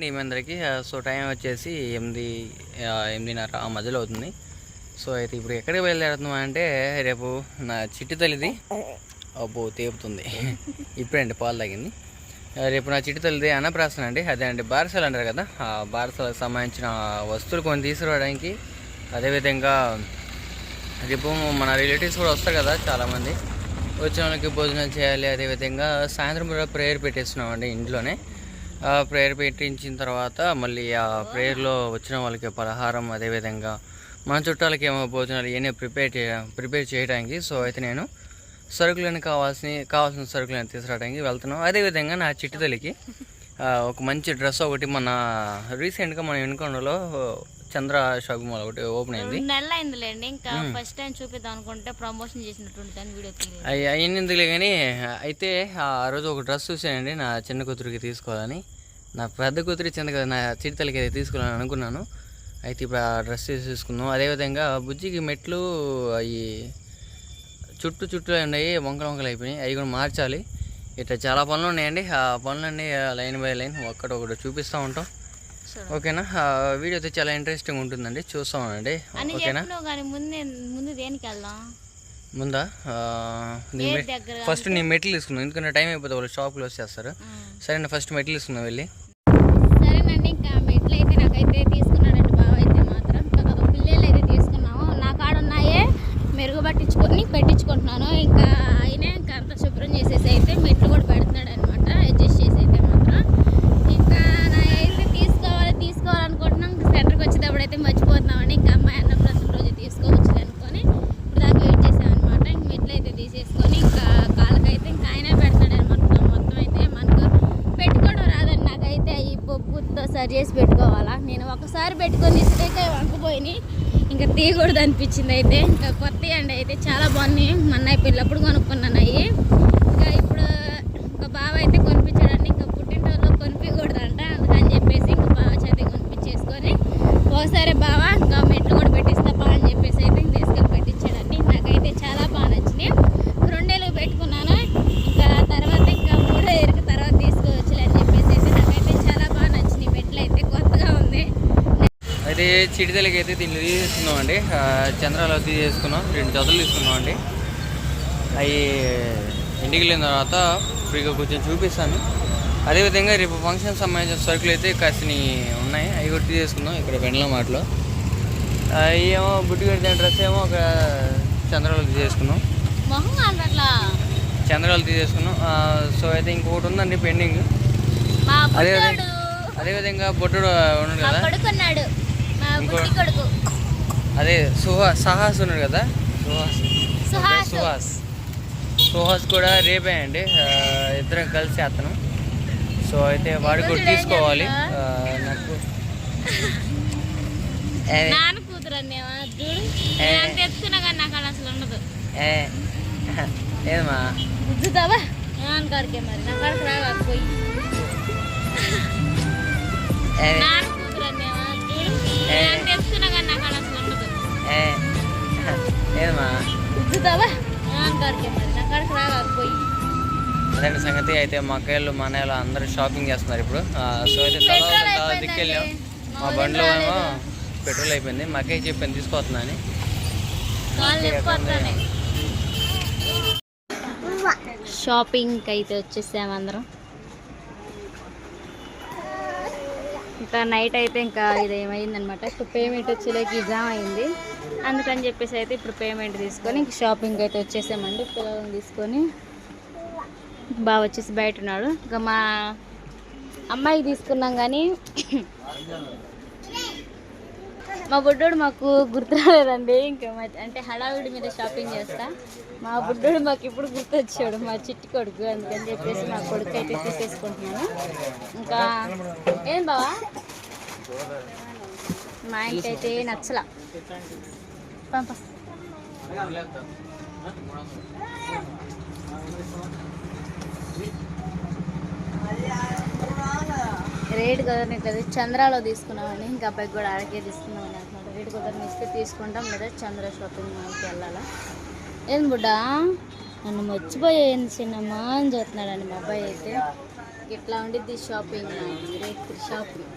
మీ అందరికీ so time వచ్చేసి ఎనిమిది ఎనిమిదిన్నర ఆ మధ్యలో అవుతుంది. సో అయితే ఇప్పుడు ఎక్కడికి బయలుదేరుతున్నాం అంటే రేపు నా చిట్టి తల్లిది అబ్బో తేపుతుంది. ఇప్పుడండి పాలు తాగింది. రేపు నా చిట్టి తల్లిది అన్నప్రాసన అండి. అదే అండి బారసాలు అంటారు కదా ఆ బారసాలకు సంబంధించిన వస్తువులు కొన్ని తీసుకురావడానికి అదేవిధంగా రేపు మన రిలేటివ్స్ కూడా వస్తారు కదా చాలామంది. వచ్చిన వాళ్ళకి భోజనం చేయాలి అదేవిధంగా సాయంత్రం కూడా ప్రేయర్ పెట్టేస్తున్నామండి ఇంట్లోనే. ప్రేయర్ పెట్టించిన తర్వాత మళ్ళీ ఆ ప్రేయర్లో వచ్చిన వాళ్ళకి పలహారం అదేవిధంగా మన చుట్టాలకి ఏమో భోజనాలు ఇవన్నీ ప్రిపేర్ చే ప్రిపేర్ చేయడానికి. సో అయితే నేను సరుకులను కావాల్సిన కావాల్సిన సరుకులను తీసుకురావడానికి వెళ్తున్నాను అదేవిధంగా నా చిట్టుదలికి ఒక మంచి డ్రెస్ ఒకటి మన రీసెంట్గా మన వెనుకొండలో చంద్ర షాపింగ్ మాల్ ఒకటి ఓపెన్ అయింది. అయిందిలేండి ఇంకా ఫస్ట్ టైం చూపిద్దాం అనుకుంటే ప్రమోషన్ చేసినటువంటి వీడియో అవి అయ్యిందిలే కానీ అయితే ఆ రోజు ఒక డ్రెస్ చూసానండి నా చిన్న కూతురికి తీసుకోవాలని. నా పెద్ద కూతురి చిన్న కదా నా చిరుతలకి అయితే తీసుకోవాలని అనుకున్నాను. అయితే ఇప్పుడు ఆ డ్రెస్ తీసుకున్నాం అదేవిధంగా బుజ్జికి మెట్లు అవి చుట్టూ చుట్టూ ఉన్నాయి వంకలు వంకలు అయిపోయినాయి. అవి కూడా మార్చాలి. ఇట్లా చాలా పనులు ఉన్నాయండి. ఆ పనులన్నీ లైన్ బై లైన్ ఒక్కటొకటి చూపిస్తూ ఉంటాం. ఓకేనా? వీడియో అయితే చాలా ఇంట్రెస్టింగ్ ఉంటుందండి. చూస్తూ ఉండండి అని ఓకేనా? చెప్పినావు కానీ ముందే ముందు దేనికి వెళ్దాం? ఫస్ట్ నీ మెట్లు తీసుకున్నాను ఎందుకంటే టైం అయిపోతుంది వాళ్ళు షాప్ క్లోజ్ చేస్తారు సరే నేను ఫస్ట్ మెట్లు తీసుకున్నాం వెళ్ళి సరేనండి ఇంకా మెట్లు అయితే నాకైతే తీసుకున్నాడండి బావ అయితే మాత్రం. ఇంకా పిల్లలు అయితే తీసుకున్నాము. నా కాడ ఉన్నాయే. మెరుగు పట్టించుకొని పెట్టించుకుంటున్నాను. ఇంకా ఆయనే ఇంకా అంత శుభ్రం చేసేసి అయితే మెట్లు కూడా పెడుతున్నాడు అనమాట అడ్జస్ట్ చేసి అయితే మాత్రం ఇంకా నా అయితే తీసుకోవాలి తీసుకోవాలనుకుంటున్నాం ఇంకా సెంటర్కి వచ్చేటప్పుడు అయితే మర్చిపోతున్నామండి ఇంకా అమ్మాయి అన్న ప్రశ్న రోజు తీసుకోవచ్చు అనుకొని ఇప్పుడు దాకా వెయిట్ చేసామన్నమాట ఇంక మెట్లు అయితే తీసేసుకొని ఇంకా కాళ్ళకైతే ఇంకా ఆయనే పెడతాడనమాట మొత్తం అయితే మనకు పెట్టుకోవడం రాదండి నాకైతే ఈ పప్పుతో సరి చేసి పెట్టుకోవాలా? నేను ఒకసారి పెట్టుకొని ఇసుకైతే వంకపోయినాయి ఇంకా తీయకూడదు అనిపించింది అయితే. ఇంకా కొత్త అండి అయితే చాలా బాగున్నాయి. మన్నయ్య పిల్లప్పుడు కొనుక్కున్నాను అవి ఇంకా ఇప్పుడు ఇంకా బావ అయితే కొనిపించాడండి. ఇంకా పుట్టినరోజులో కొనిపించకూడదంట. అందుకని చెప్పేసి ఇంకా బావ చేత కొనిపించేసుకొని ఒకసారి బావ ఇంకా మెట్లు కూడా పెట్టిస్తా బా అని చెప్పేసి అయితే ఇంక తీసుకెళ్ళి పెట్టించాడండి నాకైతే చాలా బాగా నచ్చినాయి రెండేళ్ళు పెట్టుకున్నాను ఇంకా తర్వాత ఇంకా మూడో ఎరుకు తర్వాత తీసుకోవచ్చులే అని చెప్పేసి అయితే నాకైతే చాలా బాగా నచ్చినాయి మెట్లు అయితే కొత్తగా ఉంది అయితే చిడితలకి అయితే దీన్ని తీసేసుకున్నాం అండి చంద్రాలు తీసేసుకున్నాం రెండు జతలు తీసుకున్నాం అండి అవి ఇంటికి వెళ్ళిన తర్వాత ఫ్రీగా కూర్చొని చూపిస్తాను. అదేవిధంగా రేపు ఫంక్షన్ సంబంధించిన సరుకులు అయితే కాసిన ఉన్నాయి. అవి కూడా తీసేసుకున్నాం ఇక్కడ వెండల మాటలో అవి ఏమో బుట్టి కట్టిన డ్రెస్ ఏమో ఒక చంద్రాలు అట్లా చంద్రాలు తీసేసుకున్నాం. సో అయితే ఇంకొకటి ఉందండి పెండింగ్. అదేవిధంగా బొట్టుడు ఉన్నాడు కదా. ఇంకో- అదే సుహా సహాస్ ఉన్నాడు కదా? సుహాస్. సుహాస్. సుహాస్. కూడా రేపే అండి. ఇద్దరం కలిసి అతను. సో అయితే వాడికి కూడా తీసుకోవాలి. నాకు ఏ, నాన్న కూతురు అన్నేవా చూడు. ఏ. నేను అంత ఎత్తుకున్నా కానీ నాకు అలా అసలు ఉండదు. ఏ, ఏదమ్మా? గుద్దుతావా? నాన్న కాడికే మరి చూడు ఏ. నేను అంత ఎత్తుకున్నా కానీ నాకు అలా అసలు ఉండదు ఏ, ఏదమ్మా గుద్దుతావా నాన్న కాడికే మరి. నా కాడికి రాగా పోయి. అదండి సంగతి అయితే మా అక్కయ్యలు మా అన్నయ్యలు అందరూ షాపింగ్ చేస్తున్నారు ఇప్పుడు. సో అయితే తర్వాత. దిక్కెళ్ళాం మా బండిలో ఏమో పెట్రోల్ అయిపోయింది. మా అక్కయ్య చెప్పాను తీసుకొస్తున్నా అని. షాపింగ్కి అయితే వచ్చేసాము అందరం. ఇంకా నైట్ అయితే ఇంకా ఇది ఏమైందనమాట ఇప్పుడు పేమెంట్ వచ్చేలాకి జామ్ అయింది అందుకని చెప్పేసి అయితే ఇప్పుడు పేమెంట్ తీసుకొని ఇంక షాపింగ్ అయితే వచ్చేసామండి. పిల్లలను తీసుకొని బాగా వచ్చేసి బయట ఉన్నాడు. ఇంకా మా అమ్మాయికి తీసుకున్నాం కానీ మా బుడ్డోడు మాకు గుర్తురాలేదండి ఇంకా అంటే హడావిడి మీద షాపింగ్ చేస్తా. మా బుడ్డోడు మాకు ఇప్పుడు గుర్తొచ్చాడు మా చిట్టి కొడుకు అందుకని చెప్పేసి మా కొడుకు అయితే తీసేసుకుంటున్నాను. ఇంకా ఏం బావా? మా ఇంటైతే అయితే నచ్చల. పంప. రేట్ కుదరనట్లేదు చంద్రాలో తీసుకున్నామండి ఇంకా అబ్బాయికి కూడా అరకే తీసుకున్నామని అంటున్నాడు రేట్ కుదరని ఇస్తే తీసుకుంటాం లేదా చంద్ర షాపింగ్ మాల్కి వెళ్ళాలా? ఏం బుడ్డా? నన్ను మర్చిపోయేది సినిమా అని చూస్తున్నాడండి మా అబ్బాయి అయితే. ఇట్లా ఉండిద్ది షాపింగ్ రేట్ షాపింగ్.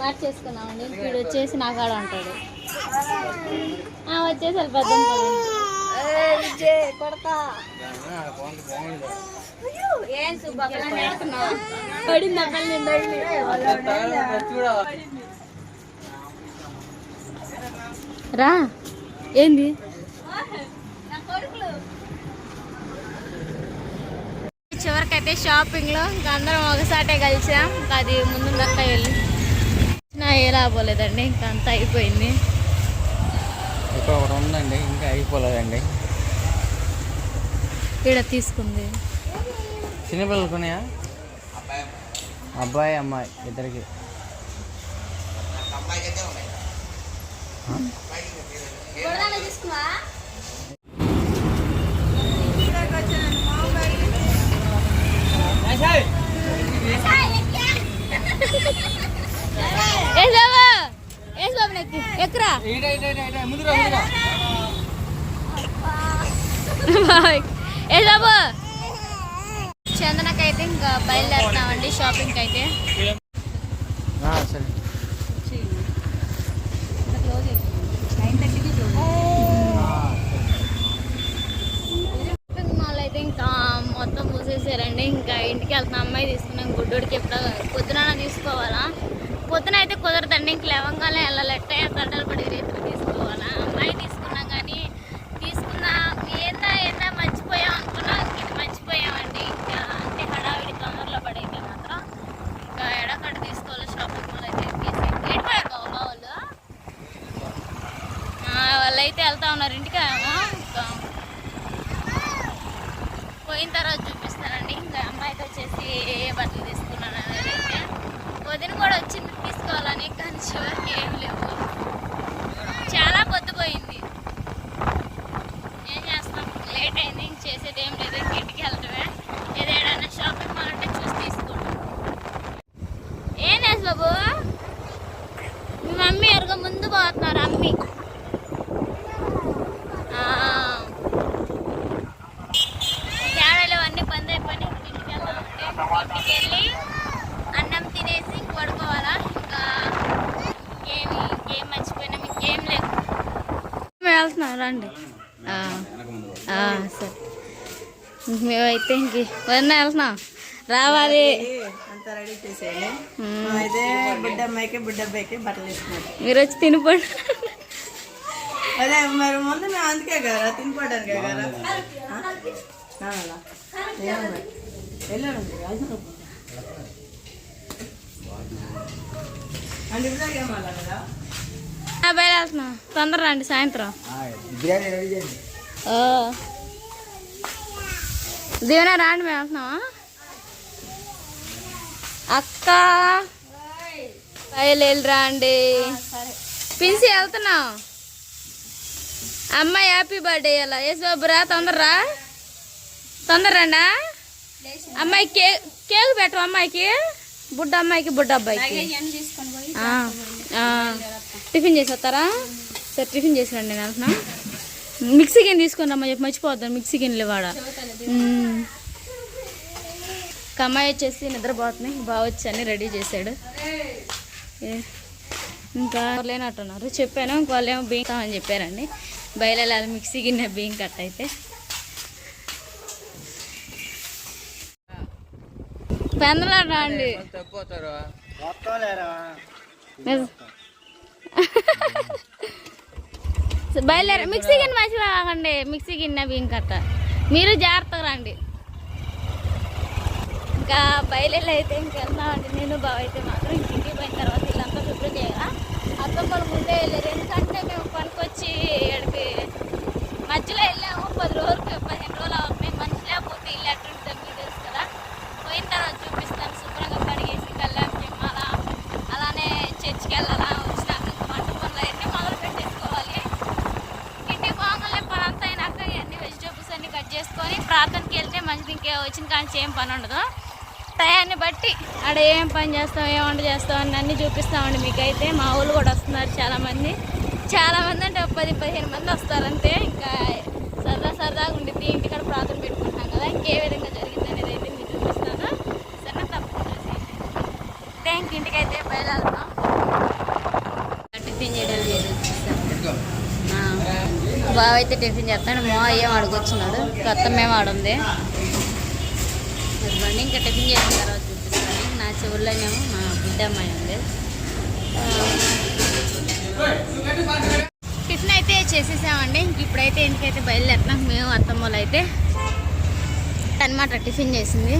మార్చేసుకున్నామండి వీడు వచ్చేసి నాగాడ ఉంటాడు. వచ్చేసి వెళ్ళిపోతాం కొడతా. ఏం సుబ్బా పడింది అక్కడ రా. ఏంది? చివరికైతే షాపింగ్లో ఇంకా అందరం ఒకసాటే కలిసాం. అది ముందు దక్క వెళ్ళి. నా ఏ రాబోలేదండి ఇంకా అంతా అయిపోయింది. ఇక్కడ ఒకటి ఉందండి ఇంకా అయిపోలేదండి. ఇక్కడ తీసుకుంది. చిన్నపిల్లలు కొన్నాయా అబ్బాయి అమ్మాయి ఇద్దరికి. ఏ బాబా ఏ బాబు నెక్కి ఎక్కరా ఏ చందనకైతే ఇంకా బయలుదేరుతున్నామండి షాపింగ్కి అయితే సరే షాపింగ్ మాల్ అయితే ఇంకా మొత్తం మూసేసారండి ఇంకా ఇంటికి వెళ్తున్న అమ్మాయి తీసుకున్నాం గుడ్డోడికి ఎప్పుడు పొద్దున తీసుకోవాలా పొద్దున అయితే కుదరదండి. ఇంక లేవంగానే వెళ్ళాలంటే గంటలు పడి రేపు తీసుకోవాలా? అమ్మాయి తీసుకున్నాం కానీ తీసుకున్నా ఏందా ఏందా మర్చిపోయాం అనుకున్నా ఇది మర్చిపోయామండి. ఇంకా అంటే హడావిడి తొందరలో పడైతే మాత్రం. ఇంకా ఎడకడ తీసుకోవాలి షాపింగ్ మాల్ అయితే. ఏడిపోయారు బాబా వాళ్ళు? వాళ్ళు వాళ్ళైతే వెళ్తా ఉన్నారు ఇంటికి. ఏమో ఇంకా పోయిన తర్వాత చూపిస్తానండి. ఇంకా అమ్మాయికి వచ్చేసి ఏ బట్టలు తీసుకున్నాను అనేది అయితే. వదిన కూడా వచ్చింది. తీసుకోవాలని కానీ చివరికి ఏం లేవు. చాలా పొద్దుపోయింది. ఏం చేస్తాం? లేట్ అయింది ఇంక చేసేది ఏం లేదు ఇంక ఇంటికి వెళ్ళటమే ఏదేడైనా షాపింగ్ మాల్ అంటే చూసి తీసుకోండి ఏం చేసి బాబు మీ మమ్మీ ఎరగ ముందు పోతున్నారు అమ్మి ఆ. తేడాలు అన్నీ బంద్ అయిపోయి ఇంటికి వెళ్దామంటే ఇంటికి వెళ్ళి అన్నం తినేసి ఇంక పడుకోవాలా ఇంకా ఏమి ఇంకేం మర్చిపోయినాం ఇంకేం లేదు మేము వెళ్తున్నాం రండి. సరే. మేమైతే ఇంక వదిన వెళ్తున్నాం. రావాలి. మీరు వచ్చి తినిపోండి. అదే మరి ముందు మేము అందుకే కదా తినిపోవడానికే కదా? వెళ్ళాడు వెళ్తున్నాం. అంటే ఇప్పుడు ఏం అలా కదా బయలు వెళ్తున్నాం తొందర రండి సాయంత్రం దీవెన రాండి మేము వెళ్తున్నావా అక్క. బయలు రాండి. పిలిచి వెళ్తున్నాం అమ్మాయి హ్యాపీ బర్త్డే అలా. ఏసు బాబురా తొందరరా తొందరరా అమ్మాయి కేక్ కేక్ పెట్టు అమ్మాయికి. బుడ్డ అమ్మాయికి బుడ్డ అబ్బాయికి. ఆ, ఆ. టిఫిన్ చేసి వస్తారా సరే టిఫిన్ చేసి రండి నేను వెళ్తున్నా మిక్సీ గిన్నె తీసుకొని రమ్మని చెప్పి మర్చిపోద్దాం మిక్సీ గిన్నెలు వాడ. కమ్మాయి వచ్చేసి నిద్రపోతున్నాయి బాగా వచ్చి అన్ని రెడీ చేశాడు ఏ, ఇంకా లేనట్టున్నారు. చెప్పాను ఇంకో వాళ్ళు ఏమో బియ్యం అని చెప్పారండి. బయలుదేరాలి మిక్సీ గిన్నె బియ్యం కట్ అయితే. పెందలాడు నిజ- బయలుదేర. మిక్సీ గిన్నె మంచిగా ఆగండి మిక్సీ గిన్నె బియ్యం కట్ట మీరు జాగ్రత్తగా రండి. ఇంకా బయలుదేరి అయితే ఇంకెళ్తామండి నేను బావ అయితే మాత్రం ఇంటికి పోయిన తర్వాత ఇల్లంతా శుభ్రం చేయాలా అత్తమ్మలు ముందే వెళ్ళారు. ఎందుకంటే మేము పనికొచ్చి ఇక్కడికి మధ్యలో వెళ్ళాము. పది రోజులు పదిహేను రోజులు అవుతున్నాయి మనిషి లేకపోతే ఇల్లు ఎట్టుంటుంది మీకు తెలుసు కదా పోయిన తర్వాత చూపిస్తాను శుభ్రంగా కడిగేసి కళ్యాణ్ చెప్పాలా అలానే చర్చికి వెళ్ళాలా వచ్చినాక ఇంక వంట పనులు అవన్నీ మొదలు పెట్టేసుకోవాలి ఇంటికి పోగానే పని అంతా అయినాక ఇవన్నీ వెజిటేబుల్స్ అన్ని కట్ చేసుకొని ప్రార్థనకి వెళ్తే మంచిది ఇంకే వచ్చిన కానీ ఏం పని ఉండదు. టయాన్ని బట్టి ఆడ ఏం పని చేస్తాం ఏం వంట చేస్తాం అని అన్నీ చూపిస్తామండి మీకైతే. మా ఊళ్ళు కూడా వస్తున్నారు చాలామంది. చాలామంది అంటే ఒక పది పదిహేను మంది వస్తారంతే ఇంకా సరదా సరదాగా ఉండిద్ది. ఇంటికాడ ప్రార్థన పెట్టుకుంటాం కదా. ఇంకే విధంగా జరిగింది అనేది అయితే మీకు చూపిస్తాను. సరే తప్పకుండా థ్యాంక్ ట్యాంక్ ఇంటికైతే బయలుదేరుతాం టిఫిన్ చేయడం బాబు బావ అయితే టిఫిన్ చేస్తాడు. మా ఏం అడుగుతున్నాడు కొత్త మేము ఆడుంది? ఇవ్వండి ఇంకా టిఫిన్ చేసిన తర్వాత చూపిస్తాను. నా చెవుల్లోనేమో మా బిడ్డ అమ్మాయి ఉంది. టిఫిన్ అయితే చేసేసామండి. ఇంక ఇప్పుడైతే ఇంటికైతే బయలుదేరుతున్నాం. మేము అత్తమ్మలు అయితే అనమాట టిఫిన్ చేసింది.